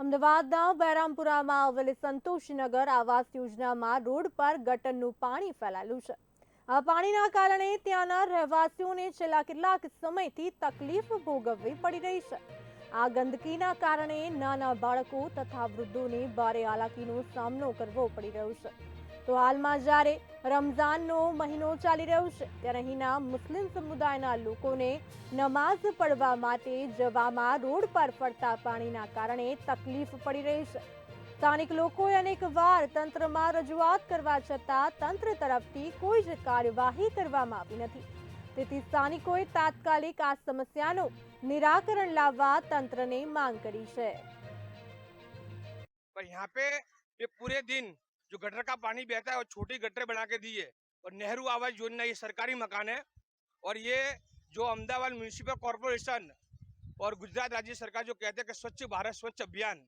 અમદાવાદના બહેરામપુરામાં આવેલી સંતોષનગર આવાસ યોજનામાં રોડ પર ગટરનું પાણી ફેલાયેલું છે. આ પાણીના કારણે ત્યાંના રહેવાસીઓને છેલ્લા કેટલાક સમયથી તકલીફ ભોગવવી પડી રહી છે. આ ગંદકીના કારણે નાના બાળકો તથા વૃદ્ધોને ભારે હાલાકીનો સામનો કરવો પડી રહ્યો છે. તો હાલમાં જ્યારે રમઝાનનો મહિનો ચાલી રહ્યો છે ત્યારે અહીંના મુસ્લિમ સમુદાયના લોકોને નમાઝ પડવા માટે જવામાં રોડ પર પડતા પાણીના કારણે તકલીફ પડી રહી છે સ્થાનિક લોકોએ અનેક વાર તંત્રમાં રજૂઆત કરવા છતાં તંત્ર તરફથી કોઈ જ કાર્યવાહી કરવામાં આવી નથી તેથી સ્થાનિકોએ તાત્કાલિક આ સમસ્યાનું નિરાકરણ લાવવા તંત્રને માંગ કરી છે पर यहाँ पे ये पूरे दिन जो गटर का पानी बहता है वो छोटी गटरें बना के दी है। और नेहरू आवास योजना ये सरकारी मकान है। और ये जो अहमदाबाद म्यूनिसिपल कॉरपोरेशन और गुजरात राज्य सरकार जो कहते हैं कि स्वच्छ भारत, स्वच्छ अभियान।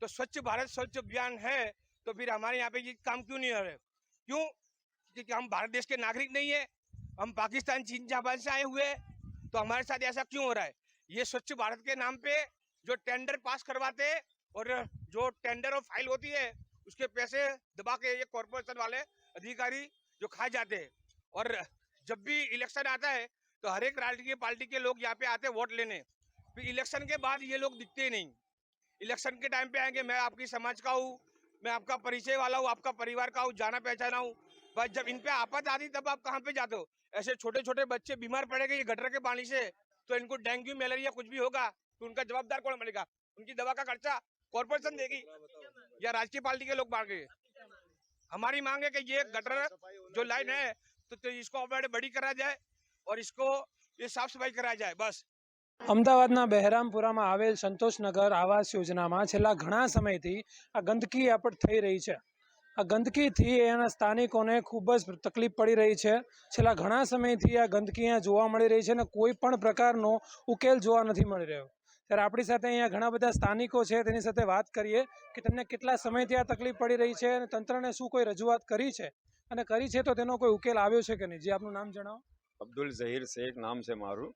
तो स्वच्छ भारत, स्वच्छ अभियान है तो फिर हमारे यहाँ पे ये काम क्यों नहीं हो रहे? क्यों? क्योंकि हम भारत देश के नागरिक नहीं है। हम पाकिस्तान, चीन, जापान से आए हुए तो हमारे साथ ऐसा क्यों हो रहा है? ये स्वच्छ भारत के नाम पे जो टेंडर पास करवाते और जो टेंडर और फ़ाइल होती है उसके पैसे दबा के ये कॉरपोरेशन वाले अधिकारी जो खा जाते हैं। और जब भी इलेक्शन आता है तो हर एक राजकीय पार्टी के लोग यहाँ पे आते हैं वोट लेने। फिर इलेक्शन के बाद ये लोग दिखते ही नहीं। इलेक्शन के टाइम पे आएँगे, मैं आपकी समाज का हूँ, मैं आपका परिचय वाला हूँ, आपका परिवार का हूँ, जाना पहचाना हूँ। बस जब इन पे आफत आती, तब आप कहाँ पे जाते हो? ऐसे छोटे छोटे बच्चे बीमार पड़ेंगे ये गटर के पानी से तो इनको डेंगू, मलेरिया कुछ भी होगा तो उनका जवाबदार कौन बनेगा? उनकी दवा का खर्चा कॉरपोरेशन देगी। या राजकीय पार्टी के लोग मांगे हमारी मांग है कि ये गटर जो लाइन है तो, तो इसको और बड़ी करा जाए और इसको ये साफ सफाई करा जाए बस અમદાવાદના બહેરામપુરામાં આવેલ સંતોષનગર આવાસ યોજનામાં છેલ્લા ઘણા સમયથી આ ગંદકી આપણ થઈ રહી છે આ ગંદકીથી એના સ્થાનિકોને ખૂબ જ તકલીફ પડી રહી છે છેલ્લા ઘણા સમયથી આ ગંદકી અહીંયા જોવા મળી રહી છે અને કોઈ પણ પ્રકારનો ઉકેલ જોવા નથી મળી રહ્યો ત્યારે આપણી સાથે અહીંયા ઘણા બધા સ્થાનિકો છે, તેની સાથે વાત કરીએ કે તમને કેટલા સમયથી આ તકલીફ પડી રહી છે અને તંત્રને શું કોઈ રજૂઆત કરી છે? અને કરી છે તો તેનો કોઈ ઉકેલ આવ્યો છે કે નહીં? જે, આપનું નામ જણાવો. અબ્દુલ ઝહીર શેખ નામ છે મારું.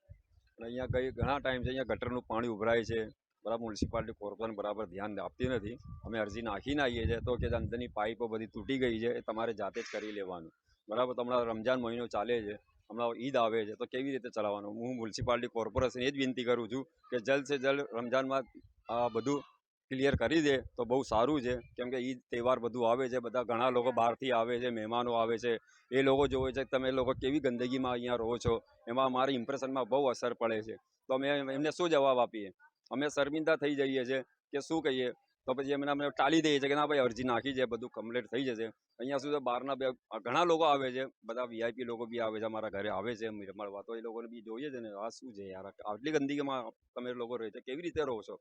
અને અહીંયા કઈ ઘણા ટાઈમ છે, અહીંયા ગટરનું પાણી ઉભરાય છે. બરાબર મ્યુનિસિપાલિટી કોર્પોરેશન બરાબર ધ્યાન આપતી નથી. અમે અરજી નાખીને આવીએ છીએ. તો કે અંદરની પાઇપો બધી તૂટી ગઈ છે, એ તમારે જાતે જ કરી લેવાનું. બરાબર તમારા રમજાન મહિનો ચાલે છે. હમણાં ઈદ આવે છે, તો કેવી રીતે ચલાવવાનું? હું મ્યુનિસિપાલિટી કોર્પોરેશન એ જ વિનંતી કરું છું કે જલ્દ સે જલ્દ રમજાનમાં આ બધું ક્લિયર કરી દે, તો બહુ સારું છે. કેમ કે ઈદ તહેવાર બધું આવે છે, બધા ઘણા લોકો બહારથી આવે છે, મહેમાનો આવે છે. એ લોકો જોવે છે તમે લોકો કેવી ગંદકીમાં અહીંયા રહો છો? એમાં અમારી ઇમ્પ્રેશનમાં બહુ અસર પડે છે. તો અમે એમને શું જવાબ આપીએ? અમે શર્મિંદા થઈ જઈએ છીએ કે શું કહીએ? તો પછી એમને અમને ટાળી દઈએ છીએ કે ના ભાઈ, અરજી નાખી છે, બધું કમ્પ્લીટ થઈ જશે. અહીંયા સુધી બહારના બે ઘણા લોકો આવે છે, બધા વીઆઈપી લોકો બી આવે છે, અમારા ઘરે આવે છે મળવા તો એ લોકોને બી જોઈએ છે ને, આ શું છે યાર, આટલી ગંદકીમાં તમે લોકો રહે છે, કેવી રીતે રહો છો?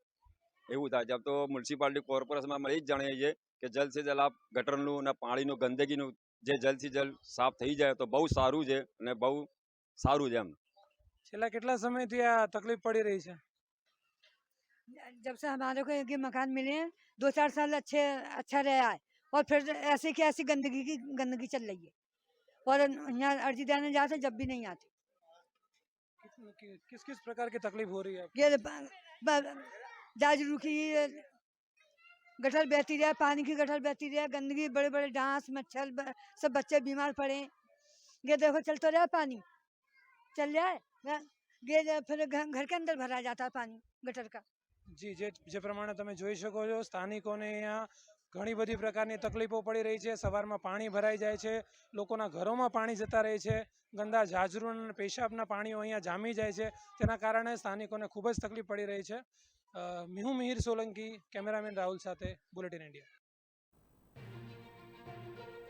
એવું થાય છે. તો મ્યુનિસિપાલિટી કોર્પોરેશનમાં અમે એ જ જાણીએ છીએ કે જલ્દ સે જલ્દ આ ગટરનું અને પાણીનું ગંદકીનું જે જલ્દથી જલ્દ સાફ થઈ જાય તો બહુ સારું છે અને બહુ સારું છે એમ. છેલ્લા કેટલા સમયથી આ તકલીફ પડી રહી છે? जब से हमारे को ये मकान मिले हैं दो चार साल अच्छे अच्छा रहा है और फिर ऐसे की ऐसी गंदगी की गंदगी चल रही है और यहाँ अर्जी देने जाते जब भी नहीं आते। कि- किस किस प्रकार की तकलीफ़ हो रही है ये ब- ब- जाजरू की गटर बहती रहे पानी की गटर बहती रहे गंदगी बड़े बड़े डांस मच्छर सब बच्चे बीमार पड़े ये देखो चल तो रहा पानी चल रहा है ये फिर घर के अंदर भरा जाता है पानी गटर का। જી, જે જે પ્રમાણે તમે જોઈ શકો છો, સ્થાનિકોને અહીંયા ઘણી બધી પ્રકારની તકલીફો પડી રહી છે. સવારમાં પાણી ભરાઈ જાય છે, લોકોના ઘરોમાં પાણી જતા રહે છે, ગંદા જાજરૂન અને પેશાબના પાણીઓ અહીંયા જામી જાય છે. તેના કારણે સ્થાનિકોને ખૂબ જ તકલીફ પડી રહી છે. હું મિહિર સોલંકી, કેમેરામેન રાહુલ સાથે, બુલેટિન ઇન્ડિયા.